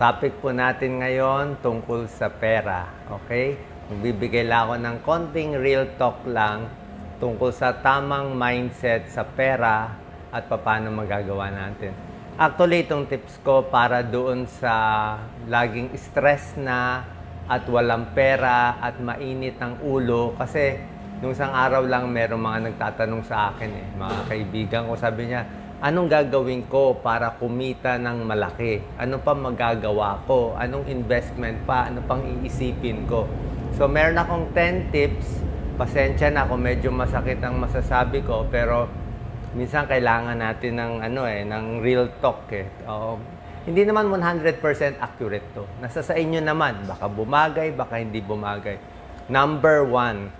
topic po natin ngayon tungkol sa pera. Okay? Magbibigay lang ako ng konting real talk lang tungkol sa tamang mindset sa pera at paano magagawa natin. Actually, itong tips ko para doon sa laging stress na at walang pera at mainit ang ulo kasi nung isang araw lang merong mga nagtatanong sa akin eh, mga kaibigan ko, sabi niya, anong gagawin ko para kumita ng malaki? Ano pa magagawa ko? Anong investment pa? Ano pang iisipin ko? So, meron akong 10 tips. Pasensya na kung medyo masakit ang masasabi ko, pero minsan kailangan natin ng ano eh, ng real talk eh. Oo. hindi naman 100% accurate to. Nasa sa inyo naman. Baka bumagay, baka hindi bumagay. Number one,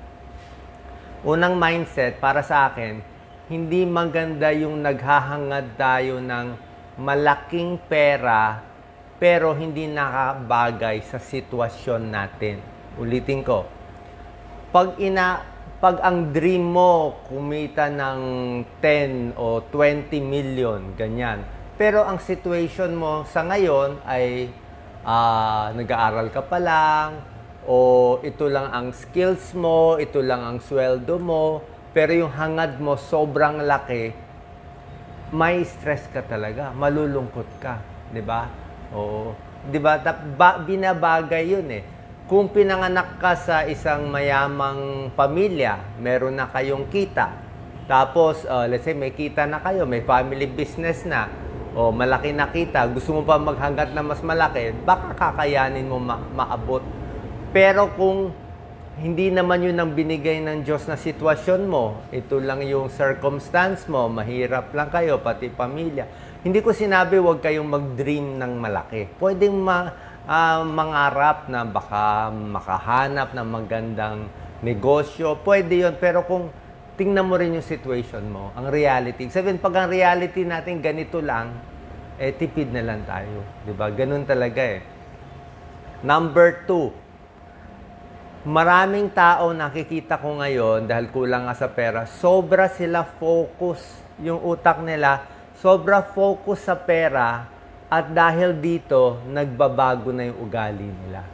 unang mindset para sa akin, hindi maganda yung naghahangad tayo ng malaking pera pero hindi nakabagay sa sitwasyon natin. Ulitin ko. Pag ina pag ang dream mo kumita ng 10 o 20 million, ganyan. Pero ang situation mo sa ngayon ay ah, nag-aaral ka pa lang, o ito lang ang skills mo, ito lang ang sweldo mo, pero yung hangad mo sobrang laki, may stress ka talaga, malulungkot ka, 'di ba? Oo. 'Di ba? Ba- binabagay 'yun eh. Kung pinanganak ka sa isang mayamang pamilya, meron na kayong kita. Tapos, uh, let's say may kita na kayo, may family business na, o malaki na kita, gusto mo pa maghanggat na mas malaki, baka kakayanin mo ma- maabot. Pero kung hindi naman yun ang binigay ng Diyos na sitwasyon mo. Ito lang yung circumstance mo. Mahirap lang kayo, pati pamilya. Hindi ko sinabi huwag kayong mag-dream ng malaki. Pwedeng ma, ah, mangarap na baka makahanap ng magandang negosyo. Pwede yon Pero kung tingnan mo rin yung situation mo, ang reality. Sabihin, pag ang reality natin ganito lang, eh tipid na lang tayo. ba? Ganun talaga eh. Number two, maraming tao nakikita ko ngayon dahil kulang nga sa pera, sobra sila focus yung utak nila, sobra focus sa pera at dahil dito, nagbabago na yung ugali nila.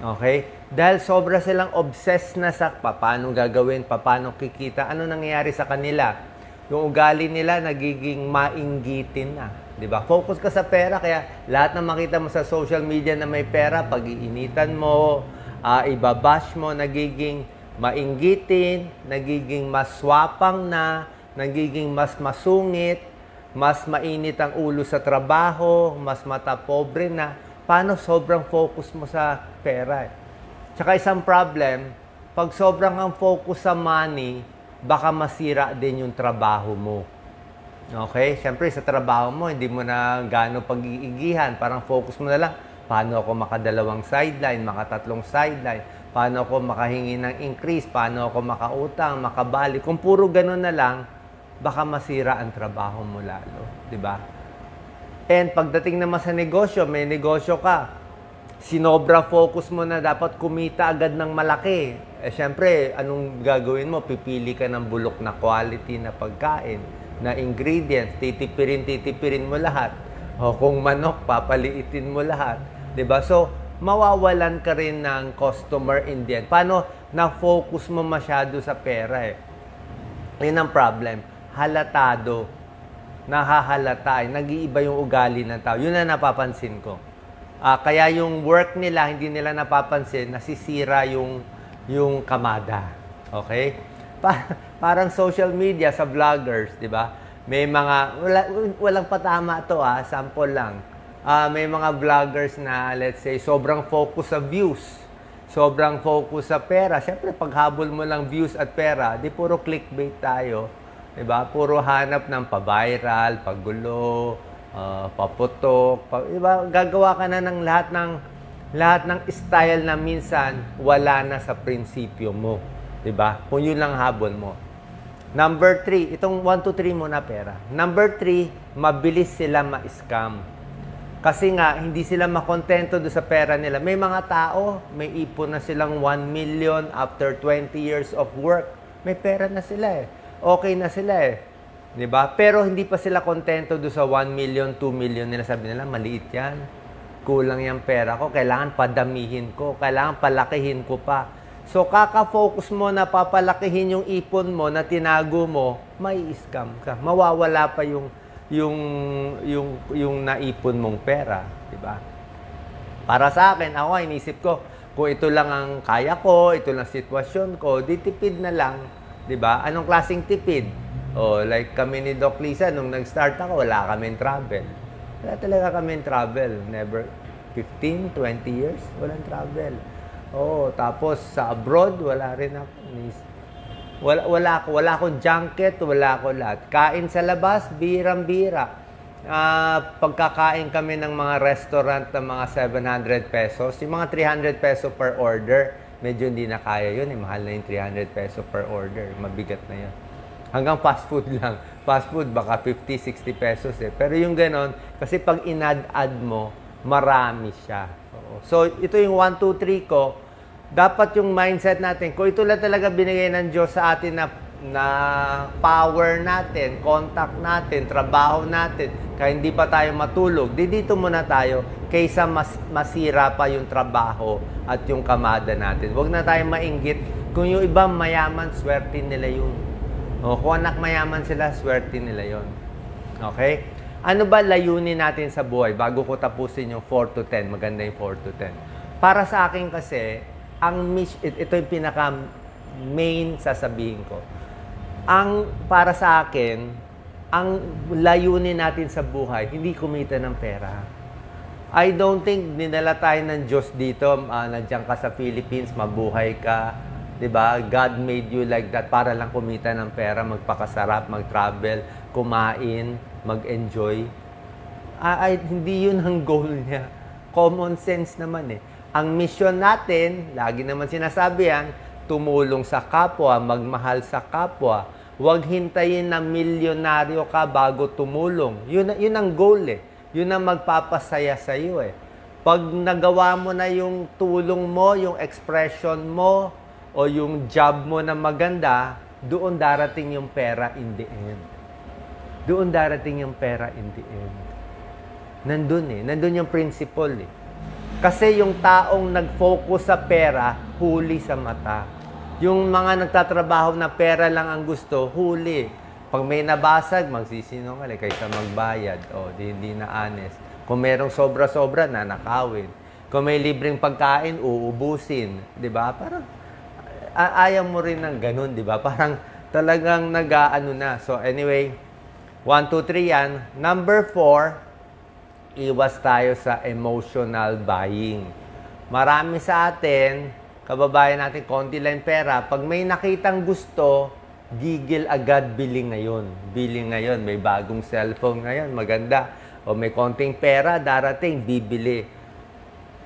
Okay? Dahil sobra silang obsessed na sa paano gagawin, paano kikita, ano nangyayari sa kanila. Yung ugali nila nagiging mainggitin na. 'Di ba? Focus ka sa pera kaya lahat ng makita mo sa social media na may pera, pag-iinitan mo, ah, ibabash mo, nagiging mainggitin, nagiging mas swapang na, nagiging mas masungit, mas mainit ang ulo sa trabaho, mas mata pobre na. Paano sobrang focus mo sa pera? eh? Tsaka isang problem, pag sobrang ang focus sa money, baka masira din yung trabaho mo. Okay? Siyempre, sa trabaho mo, hindi mo na gaano pag-iigihan. Parang focus mo na lang, paano ako makadalawang sideline, makatatlong sideline, paano ako makahingi ng increase, paano ako makautang, makabali. Kung puro ganun na lang, baka masira ang trabaho mo lalo. Di ba? And pagdating naman sa negosyo, may negosyo ka, sinobra focus mo na dapat kumita agad ng malaki. Eh, syempre, anong gagawin mo? Pipili ka ng bulok na quality na pagkain, na ingredients, titipirin, titipirin mo lahat. O kung manok, papaliitin mo lahat. Ba So, mawawalan ka rin ng customer in the end. Paano na-focus mo masyado sa pera eh? Yun ang problem. Halatado. Nahahalata. eh. Nag-iiba yung ugali ng tao. Yun ang napapansin ko. Ah, kaya yung work nila, hindi nila napapansin, nasisira yung, yung kamada. Okay? Pa- parang social media sa vloggers, di ba? May mga, wala, walang patama to ah, sample lang. Ah, may mga vloggers na, let's say, sobrang focus sa views. Sobrang focus sa pera. Siyempre, paghabol mo lang views at pera, di puro clickbait tayo. Diba? Puro hanap ng pa-viral, pagulo, ah, paputok. Pa, diba? Gagawa ka na ng lahat ng lahat ng style na minsan wala na sa prinsipyo mo. 'Di ba? Kung yun lang habol mo. Number three, itong 1, 2, 3 muna pera. Number three, mabilis sila ma-scam. Kasi nga, hindi sila makontento do sa pera nila. May mga tao, may ipon na silang 1 million after 20 years of work. May pera na sila eh. Okay na sila eh. 'Di ba? Pero hindi pa sila kontento do sa 1 million, 2 million nila. Sabi nila, maliit yan. kulang yung pera ko, kailangan padamihin ko, kailangan palakihin ko pa. So, kaka-focus mo na papalakihin yung ipon mo na tinago mo, may scam ka. Mawawala pa yung yung yung yung naipon mong pera, di ba? Para sa akin, ako inisip ko, kung ito lang ang kaya ko, ito lang sitwasyon ko, di tipid na lang, 'di ba? Anong klaseng tipid? Oh, like kami ni Doc Lisa nung nag-start ako, wala kaming travel. Wala talaga kaming travel, never 15, 20 years walang travel. Oh, tapos sa abroad wala rin ako. Wala wala ako, wala akong junket, wala ako lahat. Kain sa labas, birang-bira. Ah, pagkakain kami ng mga restaurant ng mga 700 pesos, yung mga 300 peso per order, medyo hindi na kaya yun. Eh. Mahal na yung 300 peso per order. Mabigat na yun. Hanggang fast food lang. Fast food, baka 50, 60 pesos eh. Pero yung ganon, kasi pag inad-add mo, marami siya. So, ito yung 1, 2, 3 ko. Dapat yung mindset natin, kung ito lang talaga binigay ng Diyos sa atin na na power natin, contact natin, trabaho natin, kaya hindi pa tayo matulog, di dito muna tayo kaysa mas, masira pa yung trabaho at yung kamada natin. Huwag na tayo mainggit. Kung yung ibang mayaman, swerte nila yun. O, kung anak mayaman sila, swerte nila yun. Okay? Ano ba layunin natin sa buhay? Bago ko tapusin yung 4 to 10, maganda yung 4 to 10. Para sa akin kasi, ang mis- it- ito yung pinaka main sasabihin ko. Ang para sa akin, ang layunin natin sa buhay, hindi kumita ng pera. I don't think dinala tayo ng Diyos dito, uh, nandiyan ka sa Philippines, mabuhay ka, 'di ba? God made you like that para lang kumita ng pera, magpakasarap, mag-travel, kumain, mag-enjoy. Ah, ay, hindi yun ang goal niya. Common sense naman eh. Ang mission natin, lagi naman sinasabi yan, tumulong sa kapwa, magmahal sa kapwa. Huwag hintayin na milyonaryo ka bago tumulong. Yun, yun ang goal eh. Yun ang magpapasaya sa iyo eh. Pag nagawa mo na yung tulong mo, yung expression mo, o yung job mo na maganda, doon darating yung pera in the end. Doon darating yung pera in the end. Nandun eh. Nandun yung principle eh. Kasi yung taong nag-focus sa pera, huli sa mata. Yung mga nagtatrabaho na pera lang ang gusto, huli. Pag may nabasag, magsisinungaling kaysa magbayad. O, di, hindi na honest. Kung merong sobra-sobra, nanakawin. Kung may libreng pagkain, uubusin. Di ba? Parang, ayaw mo rin ng ganun, di ba? Parang talagang nag-ano na. So anyway, 1, 2, 3 yan. Number 4, iwas tayo sa emotional buying. Marami sa atin, kababayan natin, konti lang pera. Pag may nakitang gusto, gigil agad bili ngayon. Bili ngayon, may bagong cellphone ngayon, maganda. O may konting pera, darating, bibili.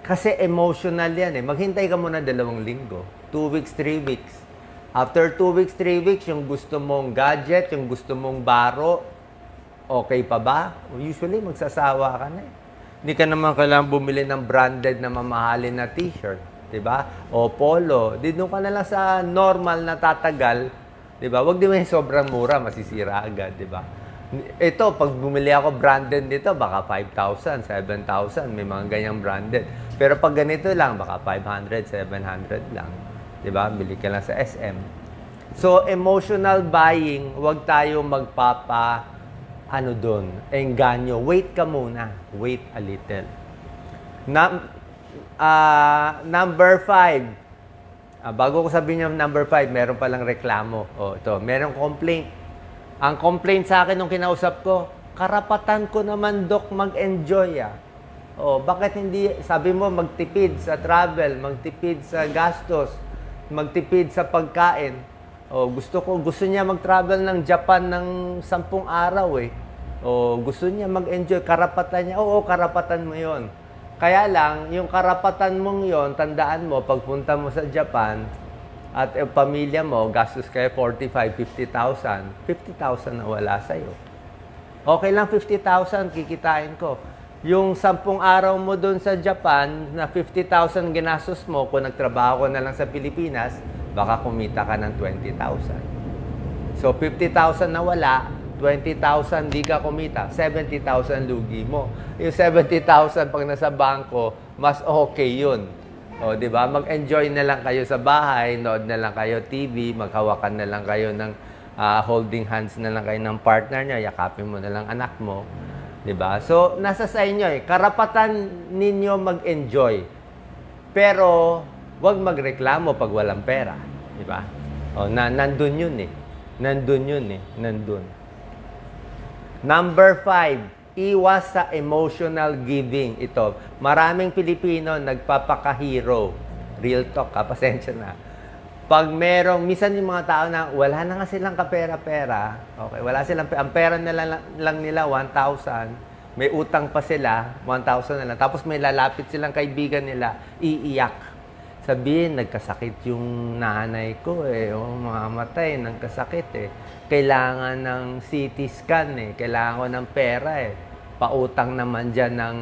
Kasi emotional yan eh. Maghintay ka muna dalawang linggo. Two weeks, three weeks. After two weeks, three weeks, yung gusto mong gadget, yung gusto mong baro, okay pa ba? Usually, magsasawa ka na eh. Hindi ka naman kailangan bumili ng branded na mamahalin na t-shirt. 'di ba? O polo. Di doon ka na lang sa normal na tatagal. 'di ba? Huwag di yung sobrang mura, masisira agad, 'di ba? Ito, pag bumili ako branded nito, baka 5,000, 7,000, may mga ganyang branded. Pero pag ganito lang, baka 500, 700 lang. 'Di ba? Bili ka lang sa SM. So, emotional buying, huwag tayo magpapa ano doon, engganyo. Wait ka muna. Wait a little. Na, ah, number five. Ah, bago ko sabihin yung number five, meron palang reklamo. O, ito, merong complaint. Ang complaint sa akin nung kinausap ko, karapatan ko naman, Dok, mag-enjoy ah. O, bakit hindi, sabi mo, magtipid sa travel, magtipid sa gastos, magtipid sa pagkain. O, gusto ko, gusto niya mag-travel ng Japan ng sampung araw eh. O, gusto niya mag-enjoy, karapatan niya. Oo, karapatan mo yon. Kaya lang, yung karapatan mong yon, tandaan mo, pagpunta mo sa Japan, at yung pamilya mo, gastos kayo 45, 50,000, 50,000 na wala sa'yo. Okay lang 50,000, kikitain ko. Yung sampung araw mo doon sa Japan, na 50,000 ginastos mo, kung nagtrabaho ka na lang sa Pilipinas, baka kumita ka ng 20,000. So, 50,000 na wala, 20,000 di ka kumita, 70,000 lugi mo. Yung 70,000 pag nasa bangko, mas okay yun. O, di ba? Mag-enjoy na lang kayo sa bahay, nood na lang kayo TV, maghawakan na lang kayo ng ah, holding hands na lang kayo ng partner niya, yakapin mo na lang anak mo. Di ba? So, nasa sa inyo eh. Karapatan ninyo mag-enjoy. Pero, wag magreklamo pag walang pera. Di ba? O, na, nandun yun eh. Nandun yun eh. Nandun. Number five, iwas sa emotional giving. Ito, maraming Pilipino nagpapaka-hero. Real talk, ha? pasensya na. Pag merong, minsan yung mga tao na wala na nga silang kapera-pera, okay, wala silang, ang pera nila lang nila 1,000, may utang pa sila, 1,000 na lang, tapos may lalapit silang kaibigan nila, iiyak. Sabihin, nagkasakit yung nanay ko eh, o mamamatay, nagkasakit eh. Kailangan ng CT scan eh, kailangan ko ng pera eh. Pautang naman dyan ng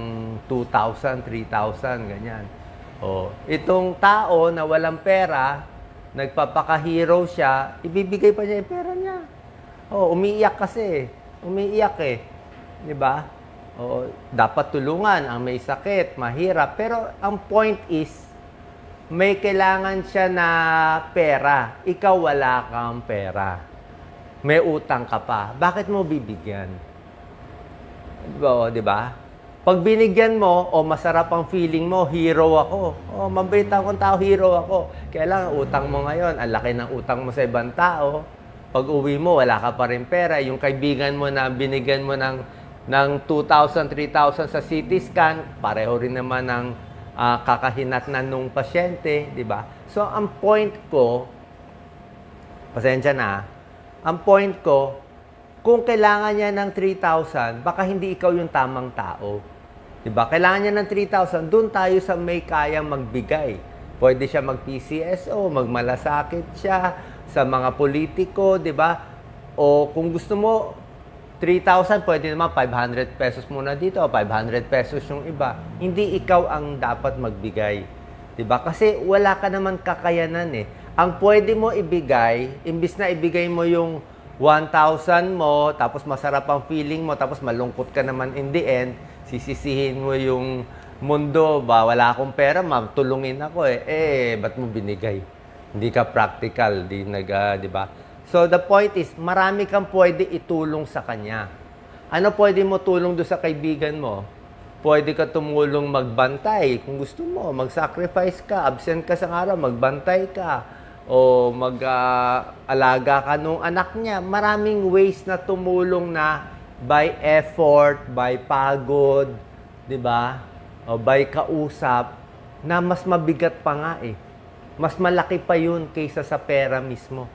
2,000, 3,000, ganyan. O, itong tao na walang pera, nagpapaka-hero siya, ibibigay pa niya yung pera niya. Oh, umiiyak kasi. Umiiyak eh. 'Di ba? Oo, dapat tulungan ang may sakit, mahirap. Pero ang point is, may kailangan siya na pera. Ikaw wala kang pera. May utang ka pa. Bakit mo bibigyan? Oo, di ba? Pag binigyan mo, o masarap ang feeling mo, hero ako. O, mabait akong tao, hero ako. Kailangan utang mo ngayon, ang laki ng utang mo sa ibang tao. Pag uwi mo, wala ka pa rin pera. Yung kaibigan mo na binigyan mo ng, ng 2,000, 3,000 sa CT scan, pareho rin naman ng ah, kakahinatnan nung pasyente, di ba? So, ang point ko, pasensya na, ang point ko, kung kailangan niya ng 3,000, baka hindi ikaw yung tamang tao. 'Di ba? Kailangan niya ng 3,000, doon tayo sa may kayang magbigay. Pwede siya mag-PCSO, magmalasakit siya sa mga politiko, 'di ba? O kung gusto mo 3,000, pwede naman 500 pesos muna dito, o 500 pesos yung iba. Hindi ikaw ang dapat magbigay. 'Di ba? Kasi wala ka naman kakayanan eh. Ang pwede mo ibigay, imbis na ibigay mo yung 1,000 mo, tapos masarap ang feeling mo, tapos malungkot ka naman in the end, sisisihin mo yung mundo, ba, wala akong pera, ma'am, tulungin ako eh. Eh, ba't mo binigay? Hindi ka practical, di nag, ah, di ba? So, the point is, marami kang pwede itulong sa kanya. Ano pwede mo tulong do sa kaibigan mo? Pwede ka tumulong magbantay. Kung gusto mo, mag-sacrifice ka, absent ka sa araw, magbantay ka o mag-alaga ka nung anak niya. Maraming ways na tumulong na by effort, by pagod, 'di ba? O by kausap na mas mabigat pa nga eh. Mas malaki pa 'yun kaysa sa pera mismo.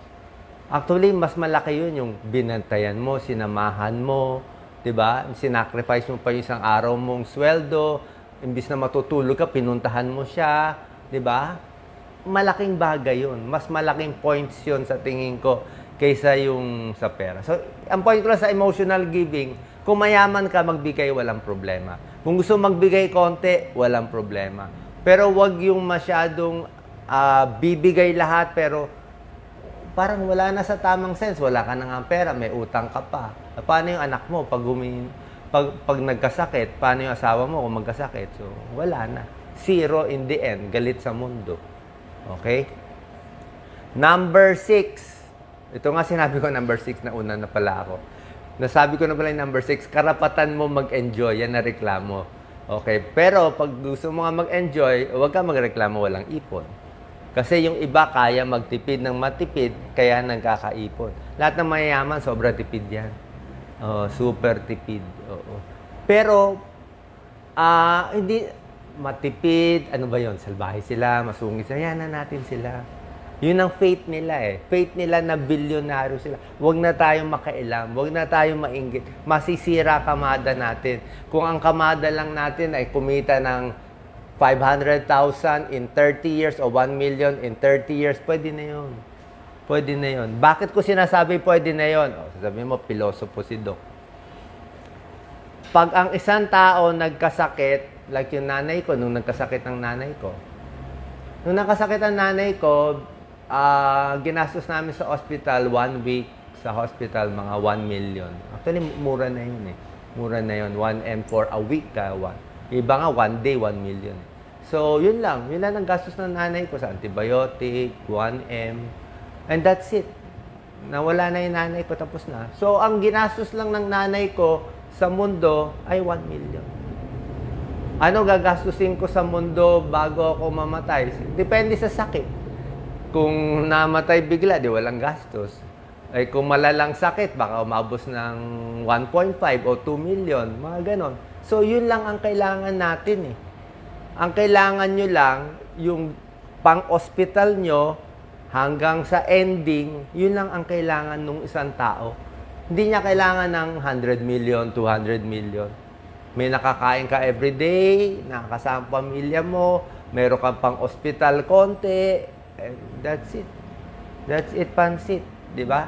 Actually, mas malaki 'yun yung binantayan mo, sinamahan mo, 'di ba? Sinacrifice mo pa yung isang araw mong sweldo, imbis na matutulog ka, pinuntahan mo siya, 'di ba? malaking bagay yun. Mas malaking points yun sa tingin ko kaysa yung sa pera. So, ang point ko lang sa emotional giving, kung mayaman ka, magbigay, walang problema. Kung gusto magbigay konti, walang problema. Pero wag yung masyadong ah, bibigay lahat, pero parang wala na sa tamang sense. Wala ka na nga pera, may utang ka pa. Paano yung anak mo pag, humin, pag, pag nagkasakit? Paano yung asawa mo kung magkasakit? So, wala na. Zero in the end. Galit sa mundo. Okay? Number six. Ito nga sinabi ko number six na una na pala ako. Nasabi ko na pala yung number six, karapatan mo mag-enjoy. Yan na reklamo. Okay? Pero pag gusto mo nga mag-enjoy, huwag ka magreklamo walang ipon. Kasi yung iba kaya magtipid ng matipid, kaya nagkakaipon. Lahat ng mayayaman, sobra tipid yan. Oh, super tipid. Oo. Pero, ah, hindi, matipid, ano ba yon Salbahe sila, masungit sila, yan na natin sila. Yun ang faith nila eh. Faith nila na bilyonaryo sila. Huwag na tayong makailam. Huwag na tayong mainggit. Masisira kamada natin. Kung ang kamada lang natin ay kumita ng 500,000 in 30 years o 1 million in 30 years, pwede na yun. Pwede na yun. Bakit ko sinasabi pwede na yun? O, sasabihin mo, pilosopo si Doc. Pag ang isang tao nagkasakit, like yung nanay ko, nung nagkasakit ang nanay ko, nung nagkasakit ang nanay ko, ah, ginastos namin sa hospital one week, sa hospital, mga 1 million. Actually, mura na yun eh. Mura na yun. 1M for a week ka. One. Iba nga, one day, 1 million. So, yun lang. Yun lang ang gastos ng nanay ko sa antibiotic, 1M. And that's it. Nawala na yung nanay ko, tapos na. So, ang ginastos lang ng nanay ko sa mundo ay 1 million. Ano gagastusin ko sa mundo bago ako mamatay? Depende sa sakit. Kung namatay bigla, di walang gastos. Ay kung malalang sakit, baka umabos ng 1.5 o 2 million, mga ganon. So, yun lang ang kailangan natin eh. Ang kailangan nyo lang, yung pang-hospital nyo, hanggang sa ending, yun lang ang kailangan ng isang tao. Hindi niya kailangan ng 100 million, 200 million. May nakakain ka everyday, nakakasama pamilya mo, meron kang pang hospital konti, and that's it. That's it, pansit. Di ba?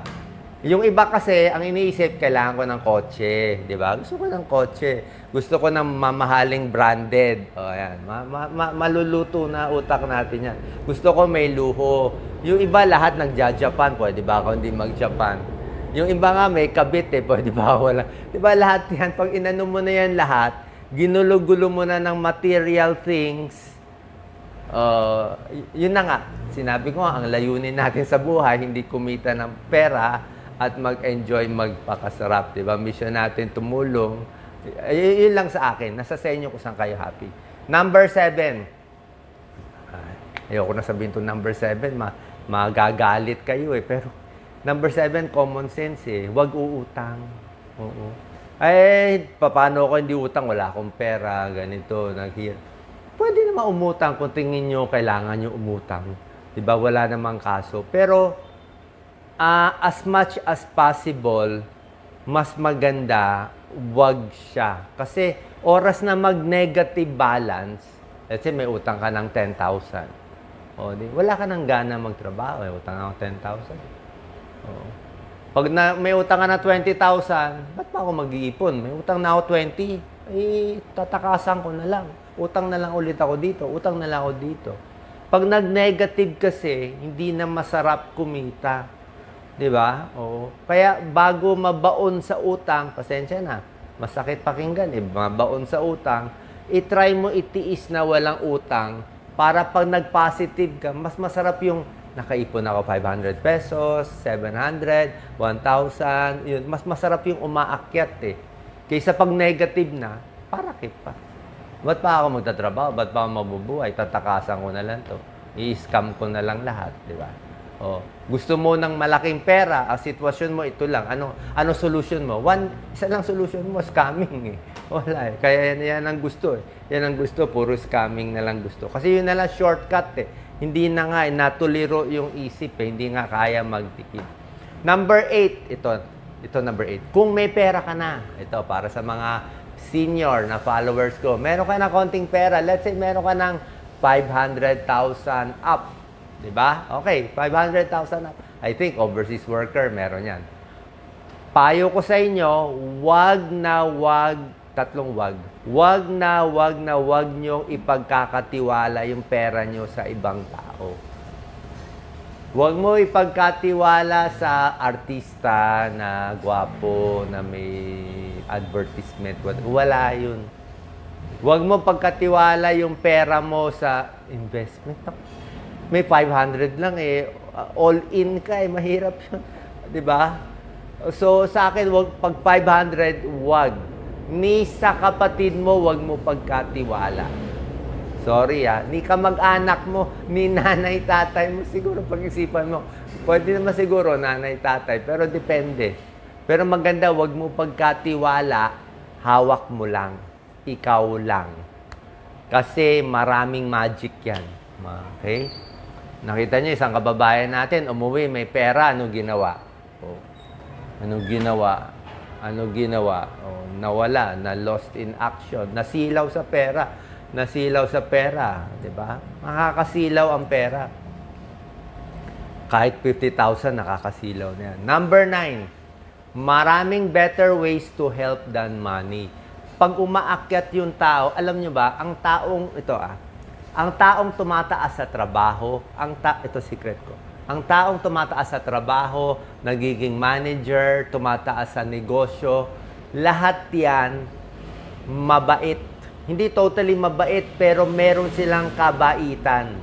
Yung iba kasi, ang iniisip, kailangan ko ng kotse. Di ba? Gusto ko ng kotse. Gusto ko ng mamahaling branded. O, yan. Ma- ma- ma- maluluto na utak natin yan. Gusto ko may luho. Yung iba lahat nagja-Japan. Pwede ba ako hindi mag-Japan? Yung iba nga may kabit eh. Pwede ba ako wala? Di ba lahat yan? Pag inano mo na yan lahat, ginulo-gulo mo na ng material things, Uh, yun na nga, sinabi ko ang layunin natin sa buhay, hindi kumita ng pera at mag-enjoy, magpakasarap. Di ba? Mission natin tumulong. Y- yun lang sa akin. Nasa sa inyo kung saan kayo happy. Number seven. Ay, ayoko na sabihin to number seven. Ma magagalit kayo eh. Pero number seven, common sense eh. Huwag uutang. Oo. Ay, paano ako hindi utang? Wala akong pera, ganito, naghihirap. Pwede naman umutang kung tingin nyo kailangan nyo umutang. Di ba? Wala namang kaso. Pero, ah, as much as possible, mas maganda, wag siya. Kasi, oras na mag-negative balance, let's say may utang ka ng 10,000. O, di, wala ka nang gana magtrabaho. Eh, utang ako 10,000. Oo. Pag na, may utang ka na 20,000, ba't pa ako mag-iipon? May utang na ako 20, eh, tatakasan ko na lang. Utang na lang ulit ako dito, utang na lang ako dito. Pag nag-negative kasi, hindi na masarap kumita. 'Di ba? Oo. Kaya bago mabaon sa utang, pasensya na. Masakit pakinggan eh, mabaon sa utang, i-try mo itiis na walang utang para pag nag-positive ka, mas masarap yung nakaipon ako 500 pesos, 700, 1,000, yun. Mas masarap yung umaakyat eh. Kaysa pag negative na, parakit pa. Ba't pa ako magtatrabaho? Ba't pa ako mabubuhay? Tatakasan ko na lang to. I-scam ko na lang lahat, di ba? Oh, gusto mo ng malaking pera, ang sitwasyon mo ito lang. Ano ano solution mo? One, isa lang solution mo, scamming eh. Wala eh. Kaya yan, yan ang gusto eh. Yan ang gusto, puro scamming na lang gusto. Kasi yun na lang shortcut eh. Hindi na nga, eh, natuliro yung isip eh. Hindi nga kaya magtipid. Number eight, ito, ito number eight. Kung may pera ka na, ito para sa mga senior na followers ko, meron ka na konting pera, let's say meron ka ng 500,000 up. Di ba? Okay, 500,000 up. I think overseas worker, meron yan. Payo ko sa inyo, wag na wag, tatlong wag. Wag na wag na wag nyo ipagkakatiwala yung pera nyo sa ibang tao. Huwag mo ipagkatiwala sa artista na gwapo, na may advertisement. Wala yun. Huwag mo pagkatiwala yung pera mo sa investment. May 500 lang eh. All in ka eh. Mahirap yun. Di ba? So, sa akin, wag, pag 500, wag. Ni sa kapatid mo, wag mo pagkatiwala. Sorry ah, ni ka mag-anak mo, ni nanay, tatay mo, siguro pag-isipan mo. Pwede naman siguro nanay, tatay, pero depende. Pero maganda, wag mo pagkatiwala, hawak mo lang. Ikaw lang. Kasi maraming magic yan. Okay? Nakita niyo, isang kababayan natin, umuwi, may pera, ano ginawa? Oh. Ano ginawa? Ano ginawa? Oh, nawala, na lost in action, nasilaw sa pera nasilaw sa pera, 'di ba? Makakasilaw ang pera. Kahit 50,000 nakakasilaw na yan. Number 9, maraming better ways to help than money. Pag umaakyat yung tao, alam nyo ba, ang taong, ito ah, ang taong tumataas sa trabaho, ang ta ito secret ko, Ang taong tumataas sa trabaho, nagiging manager, tumataas sa negosyo, lahat yan mabait. Hindi totally mabait, pero meron silang kabaitan.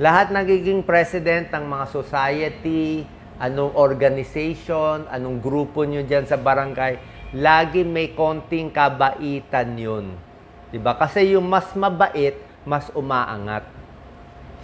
Lahat nagiging president ng mga society, anong organization, anong grupo nyo dyan sa barangay, lagi may konting kabaitan yun. 'Di ba? Kasi yung mas mabait, mas umaangat.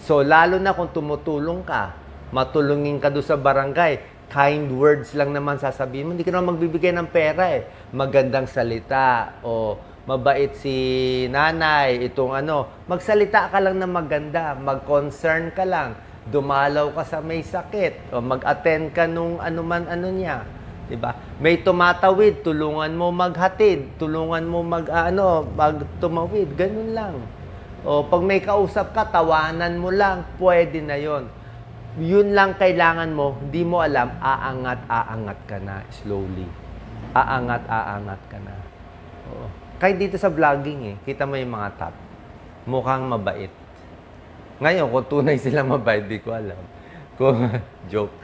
So, lalo na kung tumutulong ka, matulungin ka doon sa barangay, kind words lang naman sasabihin mo. Hindi ka naman magbibigay ng pera eh. Magandang salita o mabait si nanay, itong ano. Magsalita ka lang na maganda, mag-concern ka lang, dumalaw ka sa may sakit, o mag-attend ka nung ano man ano niya. 'di ba? May tumatawid, tulungan mo maghatid, tulungan mo mag ano, magtumawid, ganun lang. O pag may kausap ka, tawanan mo lang, pwede na 'yon. Yun lang kailangan mo, hindi mo alam, aangat, aangat ka na slowly. Aangat, aangat ka na. Oo. Kahit dito sa vlogging eh, kita mo yung mga top. Mukhang mabait. Ngayon, kung tunay sila mabait, di ko alam. Kung joke.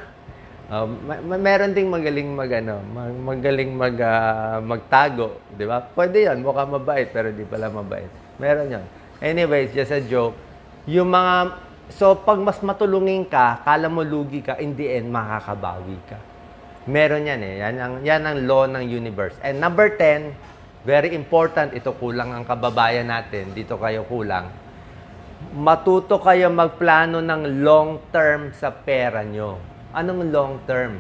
Um, ma- meron ding magaling mag ano, mag- magaling mag ah, magtago, 'di ba? Pwede 'yan, mukhang mabait pero di pala mabait. Meron 'yon. Anyways, just a joke. Yung mga so pag mas matulungin ka, kala mo lugi ka, in the end makakabawi ka. Meron 'yan eh. Yan ang yan ang law ng universe. And number 10, very important, ito kulang ang kababayan natin, dito kayo kulang matuto kayo magplano ng long term sa pera nyo. Anong long term?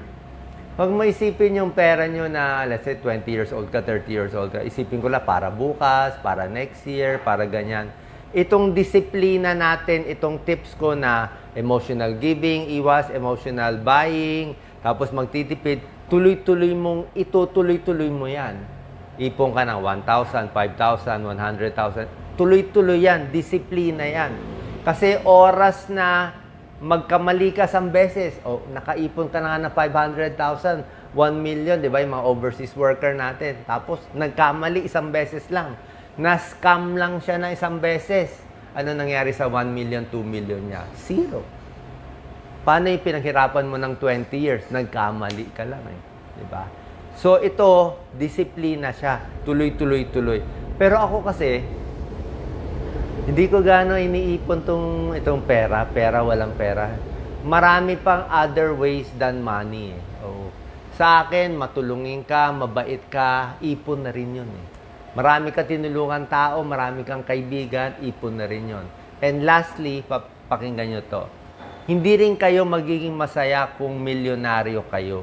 Pag maisipin yung pera nyo na, let's say, 20 years old ka, 30 years old ka, isipin ko lang para bukas, para next year, para ganyan. Itong disiplina natin, itong tips ko na emotional giving, iwas emotional buying, tapos magtitipid, tuloy-tuloy mong, itutuloy-tuloy mo yan. Ipon ka ng 1,000, 5,000, 100,000. Tuloy-tuloy yan. Disiplina yan. Kasi oras na magkamali ka isang beses, o nakaipon ka na nga ng 500,000, 1 million, di ba, yung mga overseas worker natin. Tapos, nagkamali isang beses lang. Na-scam lang siya na isang beses. Ano nangyari sa 1 million, 2 million niya? Zero. Paano yung pinaghirapan mo ng 20 years? Nagkamali ka lang eh. Di ba? So ito, disiplina siya. Tuloy-tuloy-tuloy. Pero ako kasi, hindi ko gaano iniipon tong, itong pera. Pera, walang pera. Marami pang other ways than money eh. Oo. Sa akin, matulungin ka, mabait ka, ipon na rin yun eh. Marami ka tinulungan tao, marami kang kaibigan, ipon na rin yun. And lastly, pa- pakinggan nyo to. Hindi rin kayo magiging masaya kung milyonaryo kayo.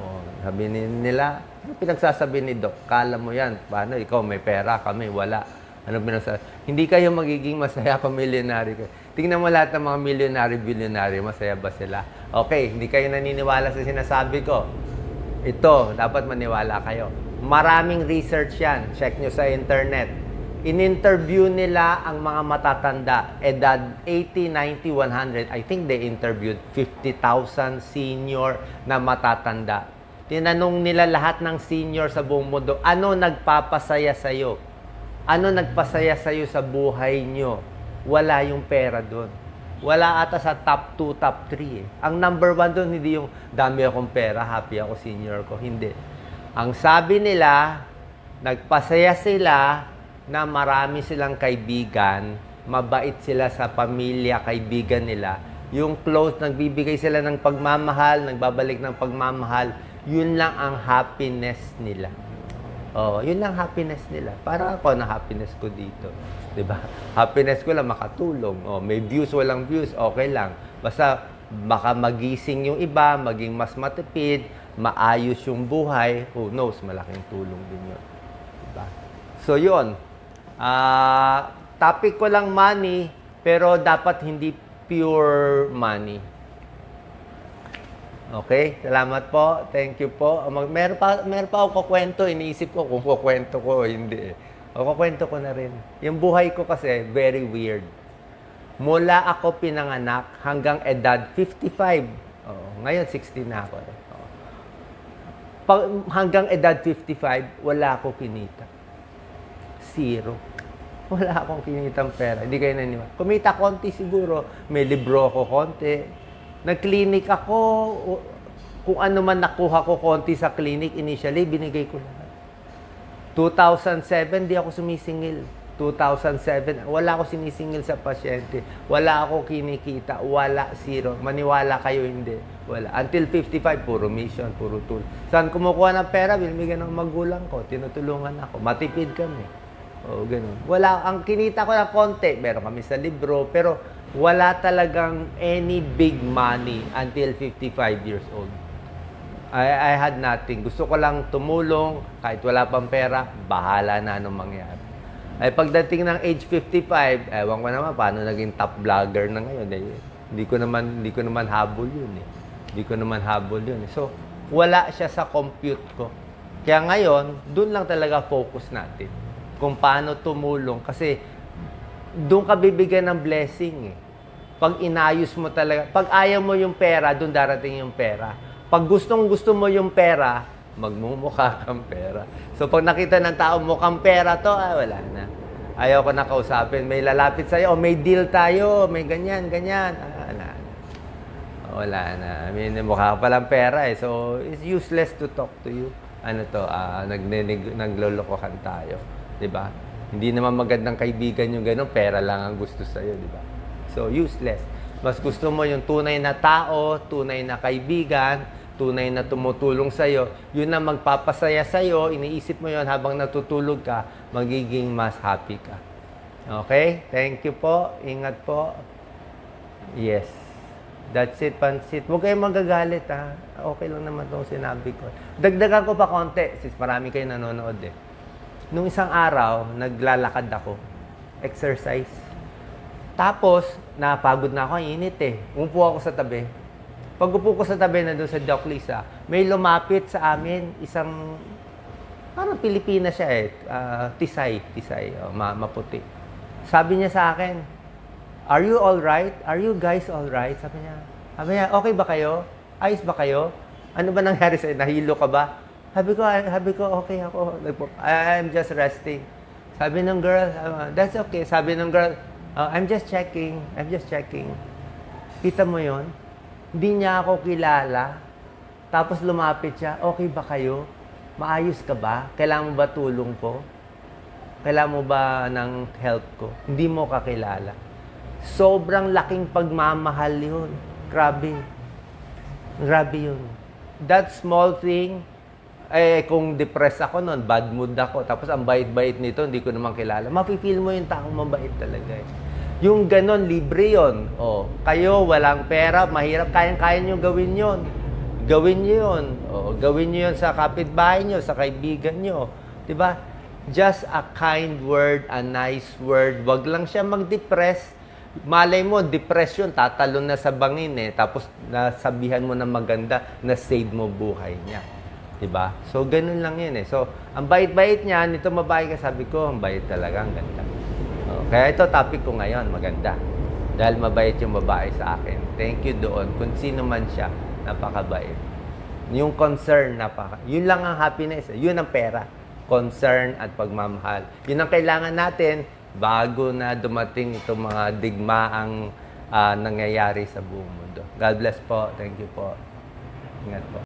Oh, sabi ni- nila, ano pinagsasabi ni Doc? Kala mo yan. Paano? Ikaw may pera, kami wala. Ano pinagsasabi? Hindi kayo magiging masaya kung milyonaryo kayo. Tingnan mo lahat ng mga milyonaryo, bilyonaryo, masaya ba sila? Okay, hindi kayo naniniwala sa sinasabi ko. Ito, dapat maniwala kayo. Maraming research yan. Check nyo sa internet. In-interview nila ang mga matatanda, edad 80, 90, 100. I think they interviewed 50,000 senior na matatanda. Tinanong nila lahat ng senior sa buong mundo, ano nagpapasaya sa'yo? Ano nagpasaya sa'yo sa buhay nyo? Wala yung pera doon. Wala ata sa top 2, top 3 eh. Ang number 1 doon, hindi yung dami akong pera, happy ako, senior ko. Hindi. Ang sabi nila, nagpasaya sila na marami silang kaibigan, mabait sila sa pamilya, kaibigan nila. Yung close, nagbibigay sila ng pagmamahal, nagbabalik ng pagmamahal, yun lang ang happiness nila. Oh, yun lang happiness nila. Para ako na happiness ko dito. 'Di ba? Happiness ko lang makatulong. Oh, may views, walang views, okay lang. Basta baka magising yung iba, maging mas matipid, maayos yung buhay, who knows, malaking tulong din yun. Diba? So, yun. Ah, topic ko lang money, pero dapat hindi pure money. Okay, salamat po. Thank you po. Mag, meron pa, meron pa ako kukwento. Iniisip ko kung kukwento ko o hindi. O kukwento ko na rin. Yung buhay ko kasi, very weird. Mula ako pinanganak hanggang edad 55. Oo, ngayon 60 na ako. eh. Pag, hanggang edad 55, wala ako kinita. Zero. Wala akong kinitang pera. Hindi kayo naniwala. Kumita konti siguro. May libro ako konti. Nag-clinic ako, kung ano man nakuha ko konti sa clinic initially, binigay ko lahat. 2007, di ako sumisingil. 2007, wala ako sinisingil sa pasyente. Wala ako kinikita. Wala, zero. Maniwala kayo, hindi. Wala. Until 55, puro mission, puro tool. Saan kumukuha ng pera? Binibigyan ng magulang ko. Tinutulungan ako. Matipid kami. O, ganun. Wala, ang kinita ko na konti, meron kami sa libro, pero wala talagang any big money until 55 years old. I, I had nothing. Gusto ko lang tumulong, kahit wala pang pera, bahala na anong mangyari. Ay pagdating ng age 55, ewan ko naman paano naging top vlogger na ngayon. Eh, hindi ko naman hindi ko naman habol 'yun eh. Hindi ko naman habol 'yun. So, wala siya sa compute ko. Kaya ngayon, doon lang talaga focus natin. Kung paano tumulong kasi doon ka bibigyan ng blessing eh. Pag inayos mo talaga, pag ayaw mo yung pera, doon darating yung pera. Pag gustong gusto mo yung pera, magmumukha kang pera. So pag nakita ng tao mukhang pera to, ah, wala na. Ayaw ko na kausapin. May lalapit sa'yo, oh, may deal tayo, may ganyan, ganyan. Ah. Wala na. I mean, mukha ka palang pera eh. So, it's useless to talk to you. Ano to, nagninig, naglolokohan tayo. 'Di ba? Hindi naman magandang kaibigan yung gano'n, pera lang ang gusto sa'yo, di ba? So, useless. Mas gusto mo yung tunay na tao, tunay na kaibigan, tunay na tumutulong sa'yo, yun ang magpapasaya sa'yo, iniisip mo yun habang natutulog ka, magiging mas happy ka. Okay? Thank you po. Ingat po. Yes. That's it, pansit. Huwag kayong magagalit, ha? Okay lang naman itong sinabi ko. Dagdagan ko pa konti, sis marami kayo nanonood eh. Nung isang araw, naglalakad ako. Exercise. Tapos, napagod na ako, init eh. Umupo ako sa tabi. Pag upo ko sa tabi na doon sa Doc Lisa, may lumapit sa amin, isang, parang Pilipina siya eh, ah, tisay, tisay, oh, ma- maputi. Sabi niya sa akin, Are you all right? Are you guys all right? Sabi niya. Sabi niya, okay ba kayo? Ayos ba kayo? Ano ba nangyari sa'yo? Nahilo ka ba? Sabi ko, sabi ko, okay ako. I'm just resting. Sabi ng girl, uh, that's okay. Sabi ng girl, "Uh, I'm just checking. I'm just checking. Kita mo yon? Hindi niya ako kilala. Tapos lumapit siya, okay ba kayo? Maayos ka ba? Kailangan mo ba tulong ko? Kailangan mo ba ng help ko? Hindi mo kakilala. Sobrang laking pagmamahal yun. Grabe. Grabe yun. That small thing, eh, kung depressed ako noon, bad mood ako, tapos ang bait-bait nito, hindi ko naman kilala, mapipil mo yung taong mabait talaga eh. Yung ganon, libre yon. O, kayo, walang pera, mahirap, kayang-kaya nyo gawin yon. Gawin nyo yun. O, gawin nyo yun sa kapitbahay nyo, sa kaibigan nyo. ba? Just a kind word, a nice word. Wag lang siya mag-depress. Malay mo, depression, tatalon na sa bangin eh. Tapos nasabihan mo na maganda na save mo buhay niya. 'Di ba? So, ganun lang yun eh. So, ang bait-bait niya, nito mabahay ka, sabi ko, ang bait talaga, ang ganda. Oh, kaya ito topic ko ngayon, maganda. Dahil mabait yung babae sa akin. Thank you doon. Kung sino man siya, napakabait. Yung concern, napaka. Yun lang ang happiness. eh. Yun ang pera. Concern at pagmamahal. Yun ang kailangan natin bago na dumating itong mga digmaang ah, nangyayari sa buong mundo. God bless po. Thank you po. Ingat po.